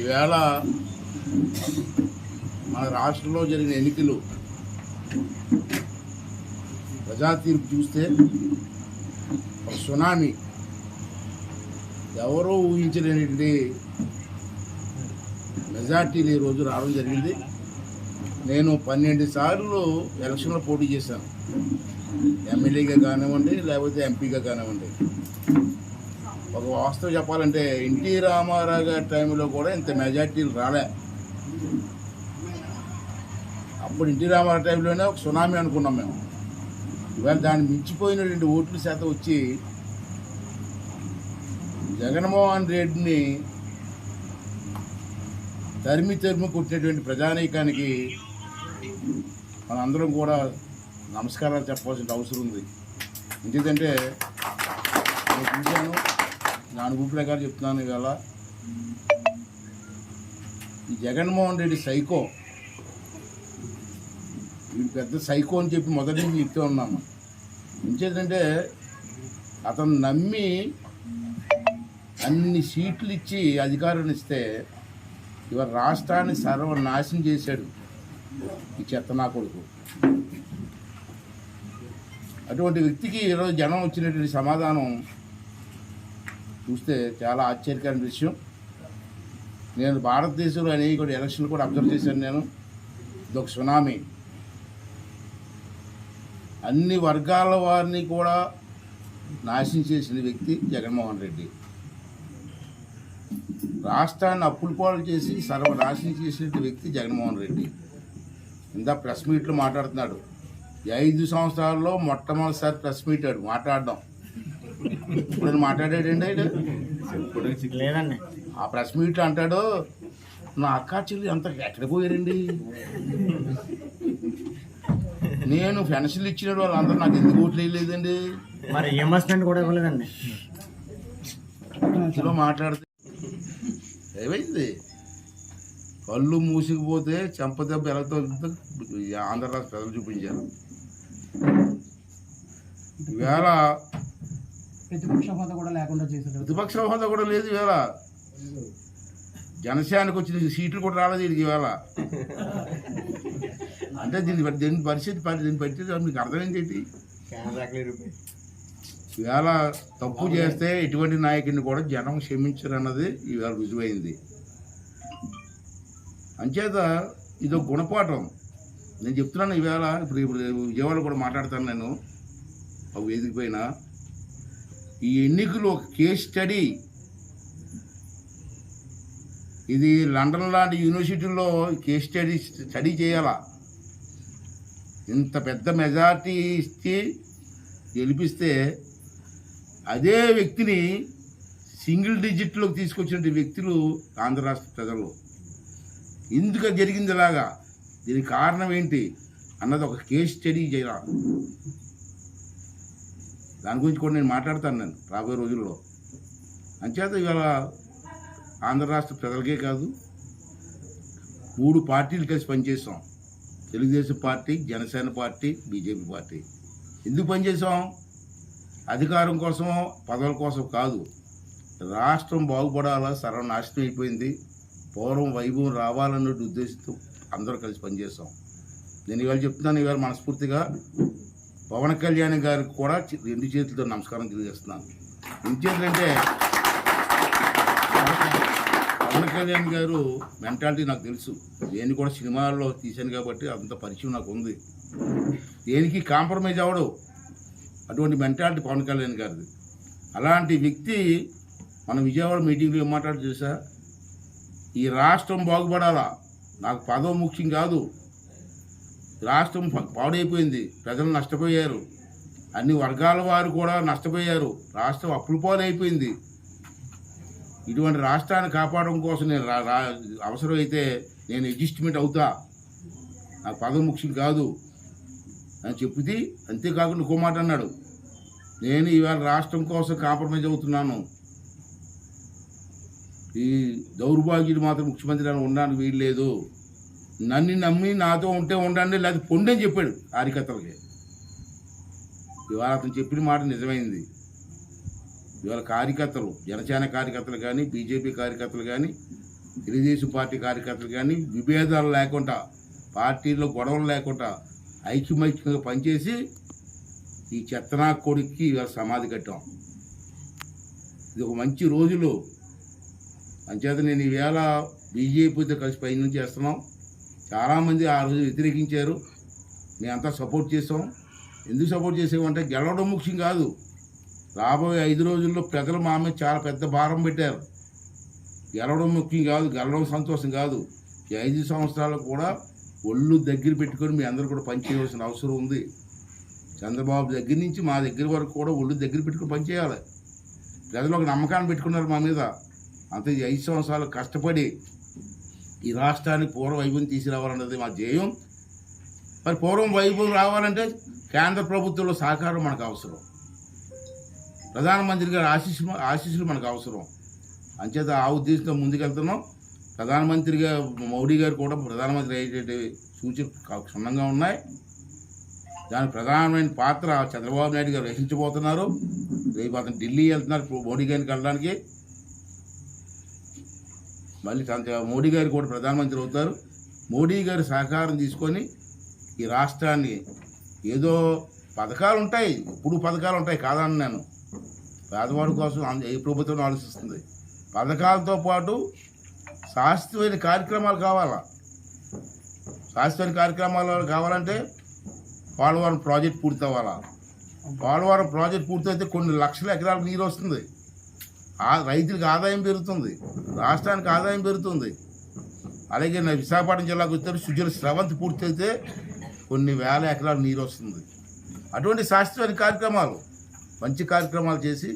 ఈవేళ మన రాష్ట్రంలో జరిగిన ఎన్నికలు ప్రజా తీర్పు చూస్తే ఒక సునామీ. ఎవరో ఊహించలేనిటువంటి మెజార్టీలు ఈరోజు రావడం జరిగింది. నేను పన్నెండు సార్లు ఎలక్షన్లో పోటీ చేశాను. ఎమ్మెల్యేగా కానివ్వండి లేకపోతే ఎంపీగా కానివ్వండి. ఒక వాస్తవం చెప్పాలంటే ఎన్టీ రామారావు గారి టైంలో కూడా ఇంత మెజార్టీలు రాలే. అప్పుడు ఎన్టీ రామారావు టైంలోనే ఒక సునామీ అనుకున్నాం మేము. ఇవాళ దాన్ని మించిపోయినటువంటి ఓట్ల శాతం వచ్చి జగన్మోహన్ రెడ్డిని తరిమి తరిమి కొట్టినటువంటి ప్రజానీకానికి మనందరం కూడా నమస్కారాలు చెప్పాల్సిన అవసరం ఉంది. ఎందుకంటే నేను చూశాను నా అనుభవ ప్రకారం చెప్తున్నాను ఇవాళ. ఈ జగన్మోహన్ రెడ్డి సైకో. వీడు పెద్ద సైకో అని చెప్పి మొదటి నుంచి చెప్తూ ఉన్నాము ఇంకేంటంటే అతను నమ్మి అన్ని సీట్లు ఇచ్చి అధికారాన్ని ఇస్తే ఇవాళ రాష్ట్రాన్ని సర్వనాశనం చేశాడు ఈ చెత్త నా కొడుకు. అటువంటి వ్యక్తికి ఈరోజు జనం వచ్చినటువంటి సమాధానం చూస్తే చాలా ఆశ్చర్యకరమైన విషయం నేను భారతదేశంలో అనేక కూడా ఎలక్షన్లు కూడా అబ్జర్వ్ చేశాను నేను. ఇదొక సునామీ. అన్ని వర్గాల వారిని కూడా నాశనం చేసిన వ్యక్తి జగన్మోహన్ రెడ్డి. రాష్ట్రాన్ని అప్పులు పాలు చేసి సర్వనాశనం చేసిన వ్యక్తి జగన్మోహన్ రెడ్డి. ఇందా ప్రెస్ మీట్లో మాట్లాడుతున్నాడు. ఐదు సంవత్సరాల్లో మొట్టమొదటిసారి ప్రెస్ మీట్ మాట్లాడడం ఇప్పుడు మాట్లాడాడండి ఆయన? లేదండి. ఆ ప్రెస్ మీట్లో అంటాడు నా అక్క చెల్లి అంత ఎక్కడ పోయారండి? నేను పెన్షన్లు ఇచ్చిన వాళ్ళందరూ నాకు ఎందుకు ఓట్లు వేయలేదండి? మరి ఎంఎస్మెంట్ కూడా ఇవ్వలేదండి. మధ్యలో మాట్లాడితే ఏమైంది? కళ్ళు మూసుకుపోతే చెంపదెబ్బ ఎలా తగ్గుతుందో ఆంధ్ర రాష్ట్ర ప్రజలు చూపించారు ఈవేళ ప్రతిపక్ష హోదా కూడా లేకుండా చేశారు ప్రతిపక్ష హోదా కూడా లేదు ఈవేళ జనసేనకు వచ్చిన సీట్లు కూడా రాలేదు వీడికి ఈవేళ అంటే దీని దీని పరిస్థితి పరి- దీని పరిస్థితి మీకు అర్థమైంది ఏంటి? ఈవేళ తప్పు చేస్తే ఎటువంటి నాయకుడిని కూడా జనం క్షమించరు అన్నది ఈవేళ రుజువైంది. అంచేత ఇది ఒక గుణపాఠం. నేను చెప్తున్నాను ఈవేళ ఇప్పుడు ఇప్పుడు విజయవాడ కూడా మాట్లాడతాను నేను. ఒక వేదిక పైన ఈ ఎన్నికలు ఒక కేస్ స్టడీ. ఇది లండన్ లాంటి యూనివర్సిటీల్లో కేస్ స్టడీ స్టడీ చేయాలా? ఇంత పెద్ద మెజార్టీ ఇచ్చి గెలిపిస్తే అదే వ్యక్తిని సింగిల్ డిజిట్లోకి తీసుకొచ్చిన వ్యక్తులు ఆంధ్ర రాష్ట్ర ప్రజలు. ఎందుకు జరిగింది ఇలాగా. దీనికి కారణం ఏంటి? అన్నది ఒక కేస్ స్టడీ చేయాలి? దాని గురించి కూడా నేను మాట్లాడతాను నేను రాబోయే రోజుల్లో. అంచేత ఇవాళ ఆంధ్ర రాష్ట్ర ప్రజలకే కాదు మూడు పార్టీలు కలిసి పనిచేసాం Telugudesam party Janasena party BJP party. ఎందుకు పనిచేసాం అధికారం కోసం పదవుల కోసం కాదు. రాష్ట్రం బాగుపడాలా సర్వనాశనం అయిపోయింది. పూర్వం వైభవం రావాలన్న ఉద్దేశంతో అందరూ కలిసి పనిచేస్తాం నేను ఇవాళ చెప్తున్నాను ఇవాళ మనస్ఫూర్తిగా పవన్ కళ్యాణ్ గారికి కూడా రెండు చేతులతో నమస్కారం తెలియజేస్తున్నాను. అంటే పవన్ కళ్యాణ్ గారు మెంటాలిటీ నాకు తెలుసు. నేను కూడా సినిమాల్లో తీశాను కాబట్టి అంత పరిచయం నాకు ఉంది. దేనికి కాంప్రమైజ్ అవ్వడు. అటువంటి మెంటాలిటీ పవన్ కళ్యాణ్ గారిది. అలాంటి వ్యక్తి మన విజయవాడ మీటింగ్లో ఏం మాట్లాడు చూసా ఈ రాష్ట్రం బాగుపడాలా? నాకు పదవ ముఖ్యం కాదు. రాష్ట్రం ప- పాడైపోయింది. ప్రజలు నష్టపోయారు. అన్ని వర్గాల వారు కూడా నష్టపోయారు. రాష్ట్రం అప్పులు పాలైపోయింది. ఇటువంటి రాష్ట్రాన్ని కాపాడడం కోసం నేను రా- రా- అవసరమైతే నేను అడ్జస్ట్మెంట్ అవుతా. నాకు పదవి ముఖ్యం కాదు అని చెప్తే అంతేకాకుండా ఇంకో మాట అన్నాడు. నేను ఇవాళ రాష్ట్రం కోసం కాంప్రమైజ్ అవుతున్నాను. ఈ దౌర్భాగ్యుడు మాత్రం ముఖ్యమంత్రి అని ఉండడానికి వీల్లేదు. నన్ను నమ్మి నాతో ఉంటే ఉండండి లేదా పొండి అని చెప్పాడు కార్యకర్తలకి ఇవాళ అతను చెప్పిన మాట నిజమైంది. ఇవాళ కార్యకర్తలు జనసేన కార్యకర్తలు కానీ బీజేపీ కార్యకర్తలు కానీ తెలుగుదేశం పార్టీ కార్యకర్తలు కానీ విభేదాలు లేకుండా పార్టీలో గొడవలు లేకుండా ఐక్యమైక్యంగా పనిచేసి ఈ చెత్తనా కొడుక్కి ఇవాళ సమాధి కట్టాం. ఇది ఒక మంచి రోజులు. అంచేత నేను ఈవేళ బీజేపీతో కలిసి పయనం చేస్తున్నాం. చాలామంది ఆ రోజు వ్యతిరేకించారు. మేమంతా సపోర్ట్ చేసాం ఎందుకు సపోర్ట్ చేసామంటే గెలవడం ముఖ్యం కాదు. రాబోయే ఐదు రోజుల్లో ప్రజలు మా మీద చాలా పెద్ద భారం పెట్టారు. గెలవడం ముఖ్యం కాదు గెలవడం సంతోషం కాదు. ఈ ఐదు సంవత్సరాలు కూడా ఒళ్ళు దగ్గర పెట్టుకొని మీ అందరూ కూడా పనిచేయవలసిన అవసరం ఉంది. చంద్రబాబు దగ్గర నుంచి మా దగ్గర వరకు కూడా ఒళ్ళు దగ్గర పెట్టుకొని పనిచేయాలి ప్రజలు ఒక నమ్మకాన్ని పెట్టుకున్నారు మా మీద. అంత ఈ ఐదు సంవత్సరాలు కష్టపడి ఈ రాష్ట్రానికి పూర్వ వైభవం తీసుకురావాలన్నది మా ధ్యేయం. మరి పూర్వం వైభవం రావాలంటే కేంద్ర ప్రభుత్వంలో సహకారం మనకు అవసరం. ప్రధానమంత్రి గారి ఆశీస్సు ఆశీస్సులు మనకు అవసరం. అంచేత ఆ ఉద్దేశంతో ముందుకెళ్తున్నాం. ప్రధానమంత్రిగా మోడీ గారు కూడా ప్రధానమంత్రి అయ్యేటువంటి సూచనలు క్షుణ్ణంగా ఉన్నాయి. దాని ప్రధానమైన పాత్ర చంద్రబాబు నాయుడు గారు వహించబోతున్నారు. రేపు అతను ఢిల్లీ వెళ్తున్నారు మోడీ గారిని వెళ్ళడానికి. మళ్ళీ చంద్ర మోడీ గారు కూడా ప్రధానమంత్రి అవుతారు. మోడీ గారి సహకారం తీసుకొని ఈ రాష్ట్రాన్ని ఏదో పథకాలు ఉంటాయి ఇప్పుడు పథకాలు ఉంటాయి కాదని నేను పేదవాడి కోసం ఏ ప్రభుత్వం ఆలోచిస్తుంది. పథకాలతో పాటు శాస్త్రీయ కార్యక్రమాలు కావాలా? శాస్త్రీయ కార్యక్రమాలు కావాలంటే పోలవరం ప్రాజెక్ట్ పూర్తి అవ్వాలా పోలవరం ప్రాజెక్ట్ పూర్తయితే కొన్ని లక్షల ఎకరాలకు నీరు వస్తుంది. రైతులకు ఆదాయం పెరుగుతుంది. రాష్ట్రానికి ఆదాయం పెరుగుతుంది. అలాగే నా విశాఖపట్నం జిల్లాకు వచ్చారు సుజల స్రవంతి పూర్తయితే కొన్ని వేల ఎకరాలు నీరు వస్తుంది. అటువంటి శాస్త్రమైన కార్యక్రమాలు మంచి కార్యక్రమాలు చేసి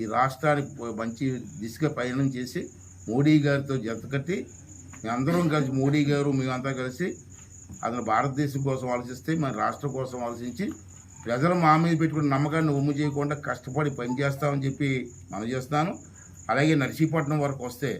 ఈ రాష్ట్రానికి మంచి దిశగా పయనం చేసి మోడీ గారితో జతకట్టి మేమందరం కలిసి మోడీ గారు మేమంతా కలిసి అతను భారతదేశం కోసం ఆలోచిస్తే మన రాష్ట్రం కోసం ఆలోచించి ప్రజలు మా మీద పెట్టుకున్న నమ్మకాన్ని ఉమ్ము చేయకుండా కష్టపడి పనిచేస్తామని చెప్పి మనం చేస్తున్నాను. అలాగే నర్సీపట్నం వరకు వస్తే